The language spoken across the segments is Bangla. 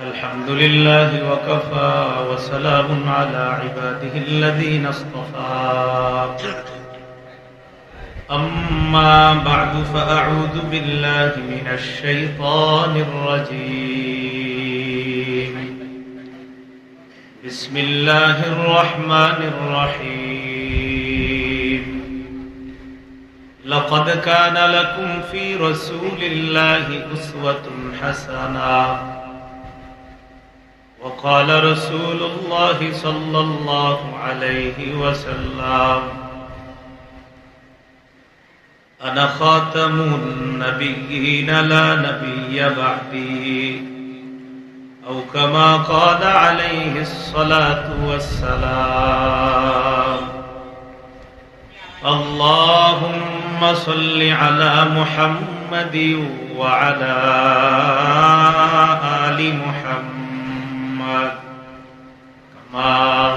الحمد لله وكفى وسلام على عباده الذين اصطفى. أما بعد فأعوذ بالله من الشيطان الرجيم. بسم الله الرحمن الرحيم. لقد كان لكم في رسول الله أسوة حسنة. وقال رسول الله صلى الله عليه وسلم أنا خاتم النبيين لا نبي بعدي. أو كما قال عليه الصلاة والسلام اللهم صل على محمد وعلى آل محمد كما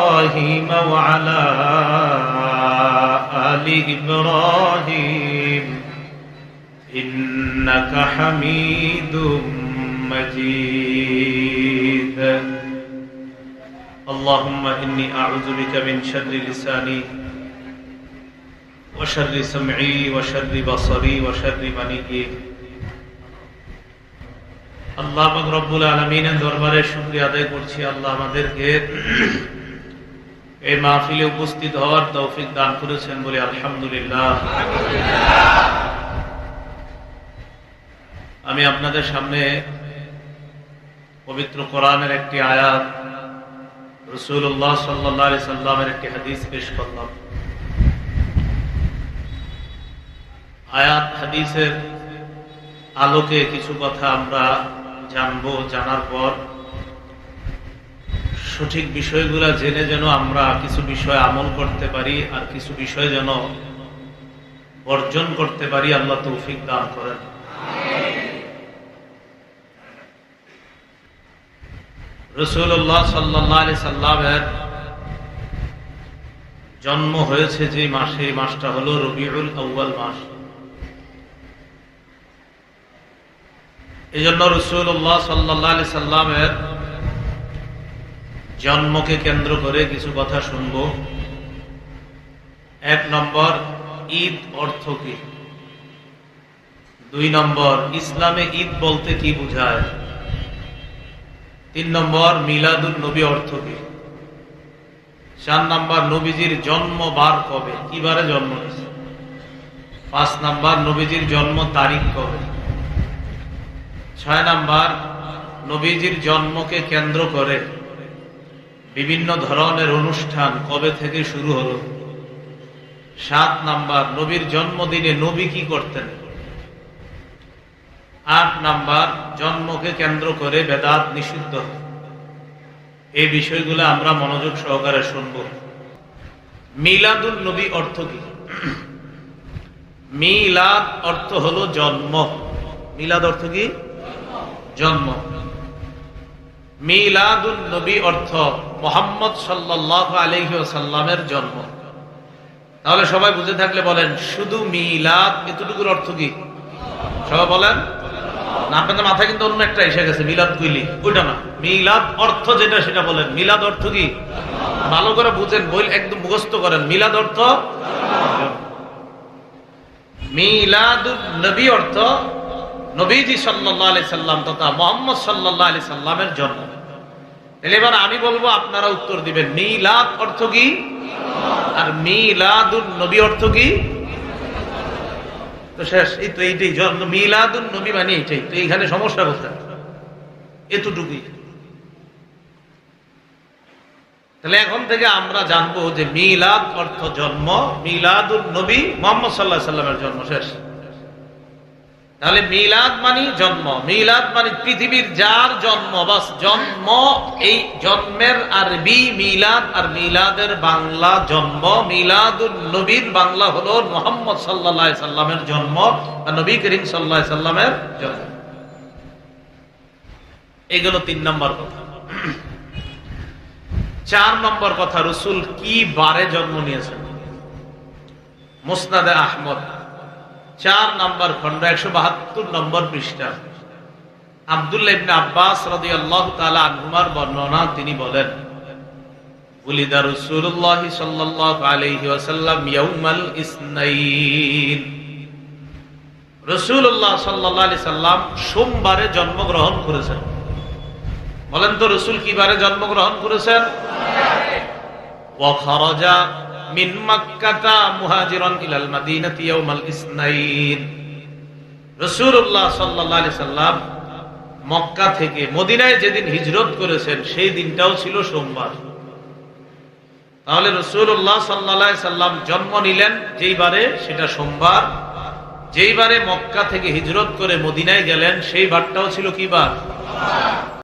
وعلى آل إبراهيم إنك حميد مجيد اللهم إني أعوذ بك من شر لساني وشر سمعي وشر بصري وشر مني আল্লাহ পাক রব্বুল আলমিনের দরবারে শুক্রিয়া আদায় করছি আল্লাহ আমাদেরকে এই মাহফিলে উপস্থিত হওয়ার তৌফিক দান করেছেন বলে আলহামদুলিল্লাহ। আমি আপনাদের সামনে পবিত্র কোরআনের একটি আয়াত রসুল্লাহ সাল্লাহ সাল্লামের একটি হাদিস পেশ করলাম। আয়াত, হাদিসের আলোকে কিছু কথা আমরা জানব, জানার পর সঠিক বিষয়গুলো জেনে যেন আমরা কিছু বিষয় আমল করতে পারি আর কিছু বিষয় যেন অর্জন করতে পারি, আল্লাহ তৌফিক দান করেন। রসুল্লাহ সাল্লি সাল্লামের জন্ম হয়েছে যে মাসে মাসটা হলো রবিউল আউ্বাল মাস। এই জন্য রসুল্লাহ সাল্লি সাল্লামের জন্মকে কেন্দ্র করে কিছু কথা শুনব। এক নম্বর, ঈদ অর্থ কি? দুই নম্বর, ইসলামে ঈদ বলতে কি বুঝায়? তিন নম্বর মিলাদুল নবী অর্থ কি? চার নম্বর, নবীজির জন্ম বার কবে? কিবারে জন্ম হয়েছে? পাঁচ নম্বর, নবীজির জন্ম তারিখ কবে? ছয় নাম্বার, নবীজির জন্মকে কেন্দ্র করে বিভিন্ন ধরনের অনুষ্ঠান কবে থেকে শুরু হলো? সাত নাম্বার, নবীর জন্মদিনে নবী কি করতেন? আট নাম্বার, জন্মকে কেন্দ্র করে বেদাত নিষিদ্ধ। এই বিষয়গুলো আমরা মনোযোগ সহকারে শুনব। মিলাদুল নবী অর্থ কি? মিলাদ অর্থ হলো জন্ম। মিলাদ অর্থ কি? জন্ম। নবী অর্থ মোহাম্মদ সাল্লাহ আলহিসাল্লামের জন্ম। তাহলে সবাই বুঝে থাকলে বলেন, শুধু মিলাদ এতটুকুর অর্থ কি? সবাই বলেন? আপনাদের মাথায় কিন্তু অন্য একটা এসে গেছে, মিলাদ কুইলি। ওইটা না, মিলাদ অর্থ যেটা সেটা বলেন। মিলাদ অর্থ কি? ভালো করে বুঝেন বই একদম মুখস্থ করেন। মিলাদ অর্থ? মিলাদুল নবী অর্থ নবীজি সাল্লাহ আলি সাল্লাম তথা মোহাম্মদ সাল্লাহ আলি সাল্লামের জন্ম। তাহলে এবার আমি বলব, আপনারা উত্তর দিবেন, মিলাদ অর্থ কি? আর মিলাদুল নবী অর্থ কি? তো শেষ, এই তো এইটাই জন্ম মিলাদুল নবী মানে এইটাই, তো এইখানে সমস্যা কোথায় এতটুকুই। তাহলে এখন থেকে আমরা জানব যে মিলাদ অর্থ জন্ম মিলাদুল নবী মোহাম্মদ সাল্লাহ সাল্লামের জন্ম, শেষ। তাহলে মিলাদ মানি জন্ম, মিলাদ মানে পৃথিবীর যার জন্ম, বাস জন্ম, এই জন্মের আরবি মিলাদ আর মিলাদের বাংলা জন্ম মিলাদুল নবীর বাংলা হলো মোহাম্মদ সাল্লাহ সাল্লামের জন্ম আর নবী করিম সাল্লাহ সাল্লামের জন্ম। এগুলো তিন নম্বর কথা। চার নম্বর কথা, রসুল কি বারে জন্ম নিয়েছেন? মুসনাদে আহমদ। চার নম্বর খন্ড একশো বাহাত্তর নম্বর পৃষ্ঠা। আবদুল্লাহ আব্বাস রাদিয়াল্লাহু তাআলা আনহুমার বর্ণনা তিনি বলেন ইয়াউমাল ইসনাইন। রাসূলুল্লাহ সাল্লাল্লাহু আলাইহি সাল্লাম সোমবারে জন্মগ্রহণ করেছেন। বলেন তো, রসুল কি বারে জন্মগ্রহণ করেছেন? ওয়া খারাজা মিন মাক্কাতা মুহাজিরান ইলাল মাদিনাতি ইয়াউমাল ইসনাইন। রাসূলুল্লাহ সাল্লাল্লাহু আলাইহি সাল্লাম মক্কা থেকে মদিনায় যেদিন হিজরত করেছেন, সেই দিনটাও ছিল সোমবার। তাহলে রসুল্লাহ সাল্লাহ সাল্লাম জন্ম নিলেন যেইবারে সেটা সোমবার। যেইবারে মক্কা থেকে হিজরত করে মদিনায় গেলেন, সেই বারটাও ছিল কি বার?